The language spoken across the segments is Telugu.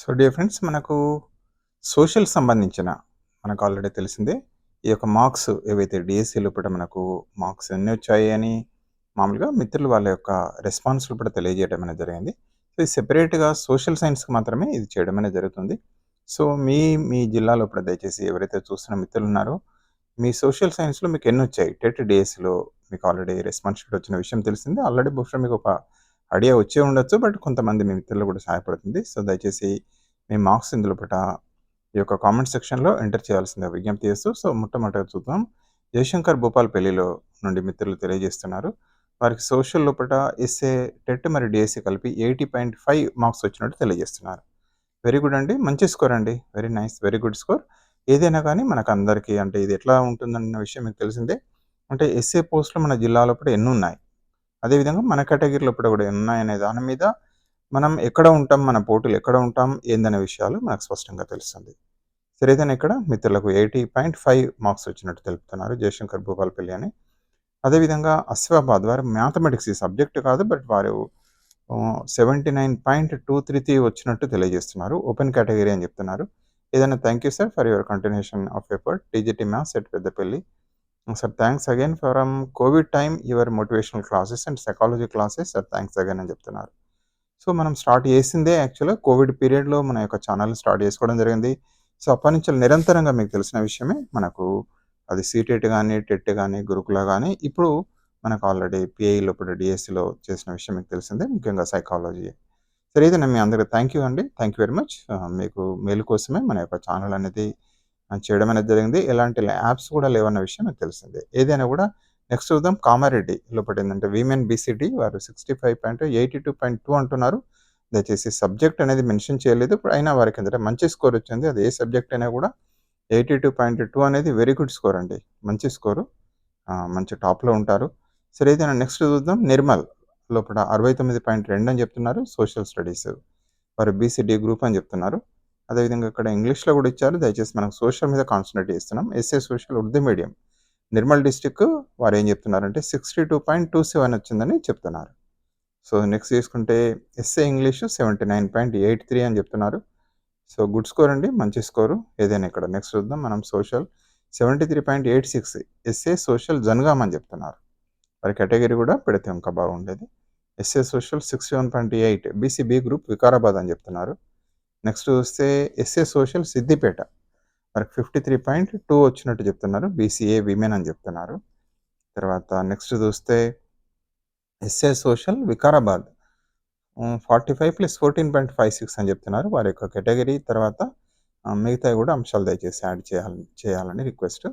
సో డియర్ ఫ్రెండ్స్ మనకు సోషల్ సంబంధించిన మనకు ఆల్రెడీ తెలిసిందే. ఈ యొక్క మార్క్స్ ఏవైతే డిఎస్సి లోపల మనకు మార్క్స్ ఎన్ని వచ్చాయి అని మామూలుగా మిత్రులు వాళ్ళ యొక్క రెస్పాన్స్ లోపల తెలియజేయడం అనేది జరిగింది. సో ఇది సెపరేట్గా సోషల్ సైన్స్కి మాత్రమే ఇది చేయడం అనేది జరుగుతుంది. సో మీ మీ జిల్లాలో ఇప్పుడు దయచేసి ఎవరైతే చూస్తున్న మిత్రులు ఉన్నారో మీ సోషల్ సైన్స్లో మీకు ఎన్ని వచ్చాయి? టెట్ డిఎస్సిలో మీకు ఆల్రెడీ రెస్పాన్స్ వచ్చిన విషయం తెలిసింది. ఆల్రెడీ బహుశా మీకు ఒక ఐడియా వచ్చే ఉండొచ్చు బట్ కొంతమంది మీ మిత్రులు కూడా సహాయపడుతుంది. సో దయచేసి మీ మార్క్స్ ఇందులో పట ఈ యొక్క కామెంట్ సెక్షన్లో ఎంటర్ చేయాల్సిందే విజ్ఞప్తి చేస్తూ సో మొట్టమొదటిగా చూద్దాం. జయశంకర్ భూపాల్పల్లిలో నుండి మిత్రులు తెలియజేస్తున్నారు. వారికి సోషల్ లోపల ఎస్ఏ టెట్ మరియు డిఎస్సి కలిపి ఎయిటీ పాయింట్ ఫైవ్ మార్క్స్ వచ్చినట్టు తెలియజేస్తున్నారు. వెరీ గుడ్ అండి. మంచి స్కోర్ అండి. Very nice very good score. ఏదైనా కానీ మనకు అందరికీ అంటే ఇది ఎట్లా ఉంటుందన్న విషయం మీకు తెలిసిందే. అంటే ఎస్ఏ పోస్టులు మన జిల్లాలో కూడా ఎన్ని ఉన్నాయి. అదేవిధంగా మన కేటగిరీలో కూడా కూడా ఉన్నాయనే దాని మీద మనం ఎక్కడ ఉంటాం మన పోటీలు ఎక్కడ ఉంటాం ఏందనే విషయాలు మనకు స్పష్టంగా తెలుస్తుంది. సరేదైనా ఇక్కడ? మిత్రులకు ఎయిటీ పాయింట్ ఫైవ్ మార్క్స్ వచ్చినట్టు తెలుపుతున్నారు జయశంకర్ భూపాల్పల్లి అని. అదేవిధంగా అస్వాబాద్ వారు మ్యాథమెటిక్స్ ఈ సబ్జెక్ట్ కాదు బట్ వారు seventy nine point two three three వచ్చినట్టు తెలియజేస్తున్నారు. ఓపెన్ కేటగిరీ అని చెప్తున్నారు. ఏదైనా thank you sir for your continuation of effort. TGT maths at Peddapalli sir thanks again from covid time your motivational classes and psychology classes sir thanks again అని చెప్తున్నారు. సో మనం స్టార్ట్ చేసిందే యాక్చువల్గా కోవిడ్ పీరియడ్లో మన యొక్క ఛానల్ స్టార్ట్ చేసుకోవడం జరిగింది. సో అప్పటి నుంచి నిరంతరంగా మీకు తెలిసిన విషయమే మనకు అది సీటెట్ కానీ టెట్ కానీ గురుకుల కానీ ఇప్పుడు మనకు ఆల్రెడీ పిఐలో ఇప్పుడు డిఎస్సిలో చేసిన విషయం మీకు తెలిసిందే ముఖ్యంగా సైకాలజీ సరే అయితే నేను మీ అందరికీ థ్యాంక్ యూ అండి. థ్యాంక్ యూ వెరీ మచ్ మీకు మేలు కోసమే మన యొక్క ఛానల్ అనేది చేయడం అనేది జరిగింది. ఇలాంటి యాప్స్ కూడా లేవన్న విషయం మీకు తెలిసిందే. ఏదైనా కూడా నెక్స్ట్ చూద్దాం. కామారెడ్డి లోపల ఏంటంటే విమెన్ బీసీడీ వారు sixty five point eighty two point two అంటున్నారు. దయచేసి సబ్జెక్ట్ అనేది మెన్షన్ చేయలేదు. ఇప్పుడు అయినా వారికి ఏంటంటే మంచి స్కోర్ వచ్చింది. అది ఏ సబ్జెక్ట్ అయినా కూడా ఎయిటీ టూ పాయింట్ టూ అనేది వెరీ గుడ్ స్కోర్ అండి. మంచి స్కోరు. మంచి టాప్లో ఉంటారు. సరే ఏదైనా నెక్స్ట్ చూద్దాం. నిర్మల్ లోపల అరవై తొమ్మిది పాయింట్ రెండు అని చెప్తున్నారు. సోషల్ స్టడీస్ వారు బీసీడీ గ్రూప్ అని చెప్తున్నారు. అదేవిధంగా ఇక్కడ ఇంగ్లీష్లో కూడా ఇచ్చారు. దయచేసి మనం సోషల్ మీద కాన్సన్ట్రేట్ చేస్తున్నాం. SA social Urdu medium. Nirmal district వారు ఏం చెప్తున్నారంటే sixty two point two seven వచ్చిందని చెప్తున్నారు. సో నెక్స్ట్ తీసుకుంటే SA English seventy nine point eight three అని చెప్తున్నారు. సో గుడ్ స్కోర్ అండి మంచి స్కోరు. ఏదైనా ఇక్కడ నెక్స్ట్ చూద్దాం. మనం social seventy three point eight six SA social Jangaon అని చెప్తున్నారు. వారి కేటగిరీ కూడా పెడితే ఇంకా బాగుండేది. SA social sixty one point eight BCB group Vikarabad అని చెప్తున్నారు. నెక్స్ట్ చూస్తే ఎస్ఏ సోషల్ సిద్దిపేట. మనకు ఫిఫ్టీ త్రీ పాయింట్ టూ వచ్చినట్టు చెప్తున్నారు. బీసీఏ విమెన్ అని చెప్తున్నారు. తర్వాత నెక్స్ట్ చూస్తే SA social Vikarabad. Forty five plus fourteen point five six అని చెప్తున్నారు. వారి యొక్క కేటగిరీ తర్వాత మిగతా కూడా అంశాలు దయచేసి యాడ్ చేయాలని చేయాలని request.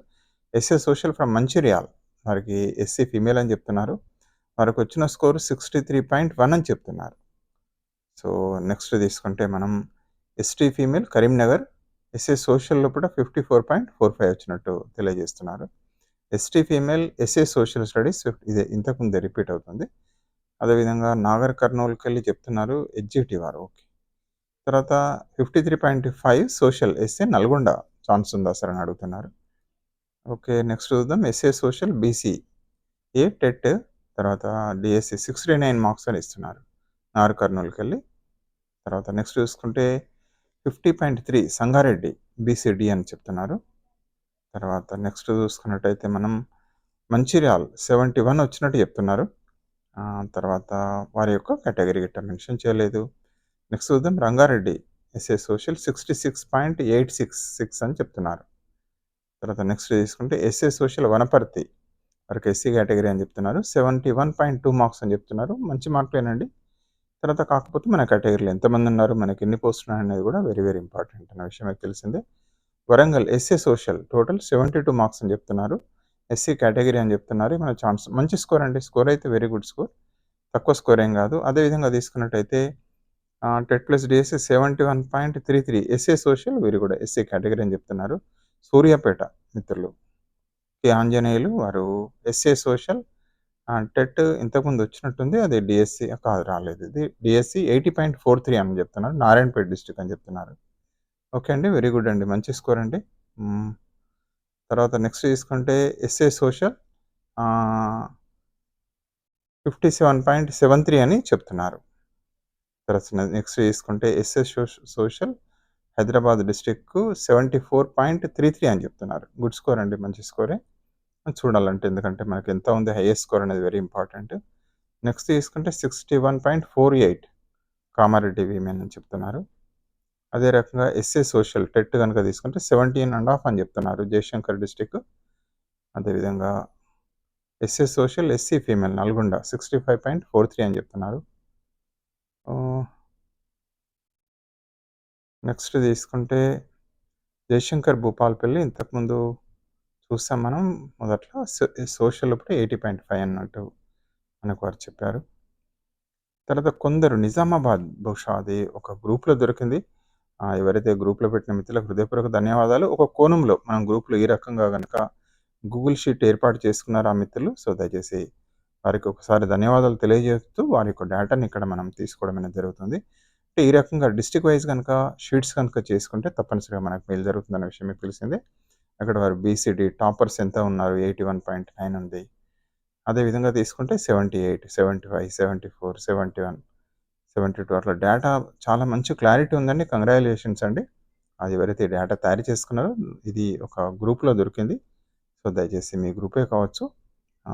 SA social from Mancherial. వారికి ఎస్సీ ఫీమేల్ అని చెప్తున్నారు. వారికి వచ్చిన score sixty three point one అని చెప్తున్నారు. సో నెక్స్ట్ తీసుకుంటే మనం ఎస్టీ ఫీమేల్ కరీంనగర్ ఎస్ఏ సోషల్లో కూడా fifty four point four five వచ్చినట్టు తెలియజేస్తున్నారు. ST female SA social studies ఇదే ఇంతకుముందే రిపీట్ అవుతుంది. అదేవిధంగా నాగర్ కర్నూలుకి వెళ్ళి చెప్తున్నారు ఎడ్జిటీ వారు. ఓకే. తర్వాత fifty three point five social SA Nalgonda chance ఉందా సార్ అని అడుగుతున్నారు. ఓకే నెక్స్ట్ చూద్దాం. SA social BC A TET తర్వాత డిఎస్సి సిక్స్టీ నైన్ మార్క్స్ అని ఇస్తున్నారు. నాగర్ కర్నూలుకి వెళ్ళి తర్వాత నెక్స్ట్ చూసుకుంటే fifty point three Sangareddy BCD అని చెప్తున్నారు. తర్వాత నెక్స్ట్ చూసుకున్నట్టయితే మనం మంచిర్యాల్ సెవెంటీ వన్ వచ్చినట్టు చెప్తున్నారు. తర్వాత వారి యొక్క కేటగిరీ గిట్ట మెన్షన్ చేయలేదు. నెక్స్ట్ చూద్దాం Rangareddy SA social sixty six point eight six six అని చెప్తున్నారు. తర్వాత నెక్స్ట్ తీసుకుంటే ఎస్ఏ సోషల్ వనపర్తి వారికి ఎస్సీ కేటగిరీ అని చెప్తున్నారు. Seventy one point two marks అని చెప్తున్నారు. మంచి మార్కులేనండి. తర్వాత కాకపోతే మన కేటగిరీలో ఎంతమంది ఉన్నారు మనకి ఎన్ని పోస్టులు అనేది కూడా వెరీ వెరీ ఇంపార్టెంట్ అనే విషయం మీకు తెలిసిందే. Warangal SC social total seventy two marks అని చెప్తున్నారు. ఎస్సీ కేటగిరీ అని చెప్తున్నారు. మన ఛాన్స్ మంచి స్కోర్ అండి. స్కోర్ అయితే వెరీ గుడ్ స్కోర్ తక్కువ స్కోర్ ఏం కాదు. అదేవిధంగా తీసుకున్నట్టయితే TET plus DSC seventy one point three three SA social వీరు కూడా ఎస్సీ కేటగిరీ అని చెప్తున్నారు. సూర్యాపేట మిత్రులు. కే ఆంజనేయులు వారు ఎస్ఏ సోషల్ టెట్ ఇంతకుముందు వచ్చినట్టుంది. అది డిఎస్సి కాదు రాలేదు ఇది. DSC eighty point four three అని చెప్తున్నారు. నారాయణపేట డిస్టిక్ అని చెప్తున్నారు. ఓకే అండి వెరీ గుడ్ అండి. మంచి స్కోర్ అండి. తర్వాత నెక్స్ట్ తీసుకుంటే SA social fifty seven point seven three అని చెప్తున్నారు. తర్వాత నెక్స్ట్ తీసుకుంటే SS social Hyderabad district seventy four point three three అని చెప్తున్నారు. గుడ్ స్కోర్ అండి మంచి స్కోరే. చూడాలంటే. ఎందుకంటే మనకి ఎంత ఉంది హైయెస్ట్ స్కోర్ అనేది వెరీ ఇంపార్టెంట్. నెక్స్ట్ తీసుకుంటే sixty one point four eight Kamareddy women అని చెప్తున్నారు. అదే రకంగా ఎస్ఏ సోషల్ టెట్ కనుక తీసుకుంటే సెవెంటీన్ అండ్ హాఫ్ అని చెప్తున్నారు జయశంకర్ డిస్టిక్. అదేవిధంగా SA social SC female Nalgonda sixty five point four three అని చెప్తున్నారు. నెక్స్ట్ తీసుకుంటే జయశంకర్ భూపాల్పల్లి ఇంతకుముందు చూస్తాం మనం మొదట్లో. సోషల్ ఇప్పుడు ఎయిటీ పాయింట్ ఫైవ్ అన్నట్టు మనకు వారు చెప్పారు. తర్వాత కొందరు నిజామాబాద్ బహుశా అది ఒక గ్రూప్లో దొరికింది. ఎవరైతే గ్రూప్లో పెట్టిన మిత్రులకు హృదయపూర్వక ధన్యవాదాలు. ఒక కోణంలో మనం గ్రూప్లో ఈ రకంగా కనుక గూగుల్ షీట్ ఏర్పాటు చేసుకున్నారు ఆ మిత్రులు. సో దయచేసి వారికి ఒకసారి ధన్యవాదాలు తెలియజేస్తూ వారి యొక్క డేటాని ఇక్కడ మనం తీసుకోవడం అనేది జరుగుతుంది. అంటే ఈ రకంగా డిస్టిక్ వైజ్ కనుక షీట్స్ కనుక చేసుకుంటే తప్పనిసరిగా మనకు మేలు జరుగుతుందనే విషయం మీకు తెలిసిందే. అక్కడ వారు బీసీడీ టాపర్స్ ఎంత ఉన్నారు? ఎయిటీ వన్ పాయింట్ నైన్ ఉంది. అదేవిధంగా తీసుకుంటే seventy eight seventy five seventy four seventy one seventy two అట్లా డేటా చాలా మంచి క్లారిటీ ఉందండి. కంగ్రాచులేషన్స్ అండి. అది ఎవరైతే డేటా తయారు చేసుకున్నారో ఇది ఒక గ్రూప్లో దొరికింది. సో దయచేసి మీ గ్రూపే కావచ్చు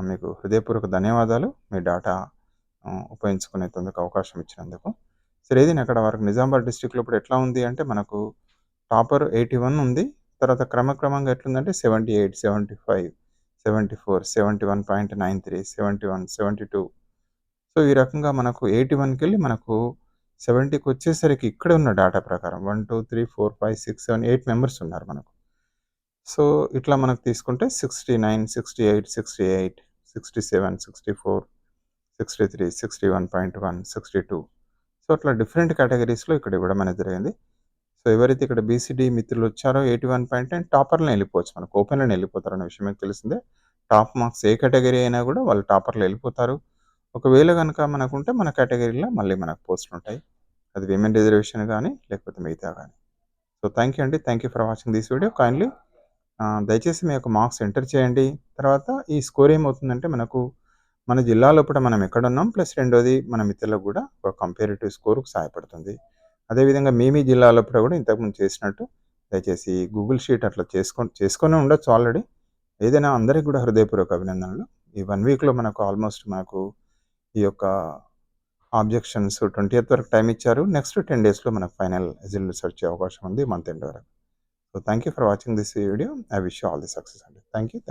మీకు హృదయపూర్వక ధన్యవాదాలు. మీ డేటా ఉపయోగించుకునేందుకు అవకాశం ఇచ్చినందుకు. సరే ఇది అక్కడ వరకు నిజామాబాద్ డిస్టిక్లో ఇప్పుడు ఎట్లా ఉంది అంటే మనకు టాపర్ ఎయిటీ వన్ ఉంది. తర్వాత క్రమక్రమంగా ఎట్లుందంటే seventy eight seventy five seventy four seventy one point nine three seventy one seventy two. So ఈ రకంగా మనకు ఎయిటీ వన్కి వెళ్ళి మనకు సెవెంటీకి వచ్చేసరికి ఇక్కడే ఉన్న డేటా ప్రకారం one two three four five six seven eight members ఉన్నారు మనకు. సో ఇట్లా మనకు తీసుకుంటే sixty nine sixty eight sixty eight sixty seven sixty four sixty three sixty one point one sixty two. So అట్లా డిఫరెంట్ కేటగిరీస్లో ఇక్కడ ఇవ్వడం అనేది జరిగింది. సో ఎవరైతే ఇక్కడ బీసీడీ మిత్రులు వచ్చారో ఎయిటీ వన్ పాయింట్ నైన్ టాపర్లో వెళ్ళిపోవచ్చు మనకు ఓపెన్లో వెళ్ళిపోతారు అనే విషయం మీకు తెలిసిందే. టాప్ మార్క్స్ ఏ కేటగిరీ అయినా కూడా వాళ్ళు టాపర్లో వెళ్ళిపోతారు. ఒకవేళ కనుక మనకుంటే మన కేటగిరీలో మళ్ళీ మనకు పోస్టులు ఉంటాయి. అది విమెన్ రిజర్వేషన్ కానీ లేకపోతే మిగతా కానీ సో థ్యాంక్ యూ అండి. Thank you for watching this video. Kindly దయచేసి మీ యొక్క మార్క్స్ ఎంటర్ చేయండి. తర్వాత ఈ స్కోర్ ఏమవుతుందంటే మనకు మన జిల్లాలో కూడా మనం ఎక్కడున్నాం ప్లస్ రెండోది మన మిత్రులకు కూడా ఒక కంపేరిటివ్ స్కోర్కు సహాయపడుతుంది. అదేవిధంగా మేమీ జిల్లాలో కూడా ఇంతకుముందు చేసినట్టు దయచేసి గూగుల్ షీట్ అట్లా చేసుకొని చేసుకొని ఉండొచ్చు ఆల్రెడీ ఏదైనా అందరికీ కూడా హృదయపూర్వక అభినందనలు. ఈ వన్ వీక్లో మనకు ఆల్మోస్ట్ మనకు ఈ యొక్క ఆబ్జెక్షన్స్ ట్వంటీ ఎయిత్ వరకు టైం ఇచ్చారు. నెక్స్ట్ టెన్ డేస్లో మనకు ఫైనల్ రిజల్ట్స్ వచ్చే అవకాశం ఉంది. మంత్ ఎండ్ వరకు. So thank you for watching this video I wish all the success అండి థ్యాంక్ యూ